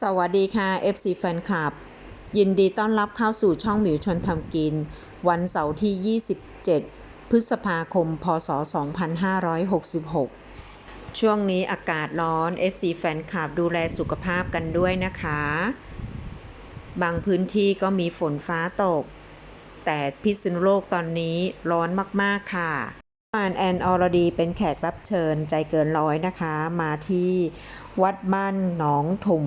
สวัสดีค่ะ FC แฟนคลับ ยินดีต้อนรับเข้าสู่ช่องหมิวชนทำกิน วันเสาร์ที่ 27 พฤษภาคม พศ 2566 ช่วงนี้อากาศร้อน FC แฟนคลับดูแลสุขภาพกันด้วยนะคะ บางพื้นที่ก็มีฝนฟ้าตก แต่พิษณุโลกตอนนี้ร้อนมาก ๆ ค่ะ อานแอนอรดีเป็นแขกรับเชิญใจเกินร้อยนะคะ มาที่วัดบ้านหนองถุ่ม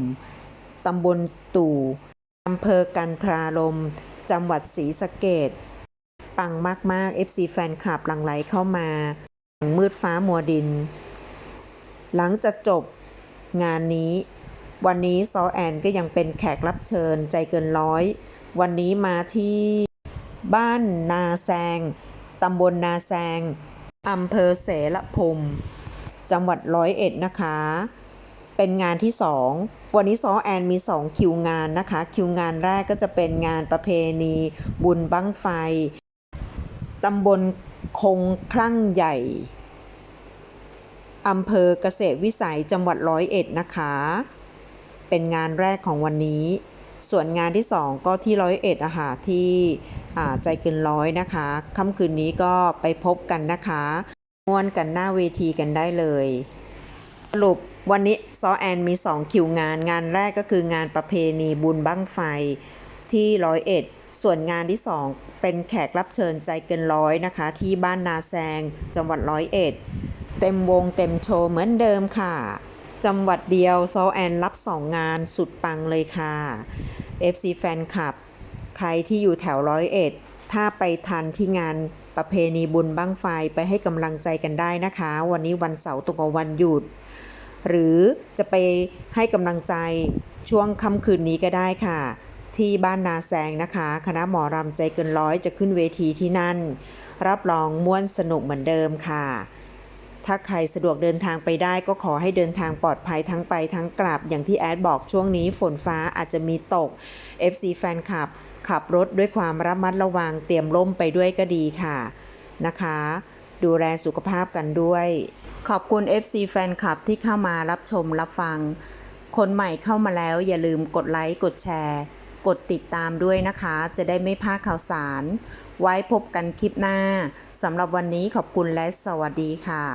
ตำบลตู่อำเภอกันทรารมจังหวัดศรีสะเกดปังมาก ๆ FC แฟนคลับหลั่งไหลเข้ามามืดฟ้ามัวดิน หลังจากจบงานนี้ วันนี้ซอแอนก็ยังเป็นแขกรับเชิญใจเกินร้อย วันนี้มาที่บ้านนาแซงตำบลนาแซง อำเภอเสรภูมิจังหวัดร้อยเอ็ดนะคะ เป็นงานที่ 2 วันนี้ซอแอนมี 2 คิวงานนะคะ คิวงานแรกก็จะเป็นงานประเพณี บุญบั้งไฟตำบลคงคลั่งใหญ่อำเภอเกษตรวิสัยจังหวัดร้อยเอ็ดนะคะ เป็นงานแรกของวันนี้ ส่วนงานที่ 2 ก็ที่ร้อยเอ็ดอะค่ะที่ ใจเกินร้อยนะคะค่ำคืนนี้ก็ไปพบกันนะคะม่วนกันหน้าเวทีกันได้เลยสรุปวันนี้ซอแอนมี 2 คิวงาน งานแรกก็คืองานประเพณีบุญบั้งไฟที่ร้อยเอ็ดส่วนงานที่ 2 เป็นแขกรับเชิญใจเกินร้อยนะคะ ที่บ้านนาแซง จังหวัดร้อยเอ็ดเต็มวงเต็มโชว์เหมือนเดิมค่ะ จังหวัดเดียวซอแอนรับ 2 งานสุดปังเลยค่ะ FC แฟนคลับ ใครที่อยู่แถวร้อยเอ็ด ถ้าไปทันที่งานประเพณีบุญบั้งไฟไปให้กำลังใจกันได้นะคะ วันนี้วันเสาร์ตรงกับวันหยุด หรือจะไปให้กำลังใจช่วงค่ำคืนนี้ก็ได้ค่ะ ที่บ้านนาแซงนะคะ คณะหมอรำใจเกินร้อยจะขึ้นเวทีที่นั่น รับรองม่วนสนุกเหมือนเดิมค่ะ ถ้าใครสะดวกเดินทางไปได้ก็ขอให้เดินทางปลอดภัยทั้งไปทั้งกลับ อย่างที่แอดบอกช่วงนี้ฝนฟ้าอาจจะมีตก FC แฟนคลับ ขับรถด้วยความระมัดระวังเตรียมร่มไปด้วยก็ดีค่ะนะคะ ดูแลสุขภาพกันด้วย ขอบคุณ FC แฟนคลับที่เข้ามารับชมรับฟัง คนใหม่เข้ามาแล้วอย่าลืมกดไลค์กดแชร์ กดติดตามด้วยนะคะ จะได้ไม่พลาดข่าวสาร ไว้พบกันคลิปหน้าสำหรับวันนี้ขอบคุณและสวัสดีค่ะ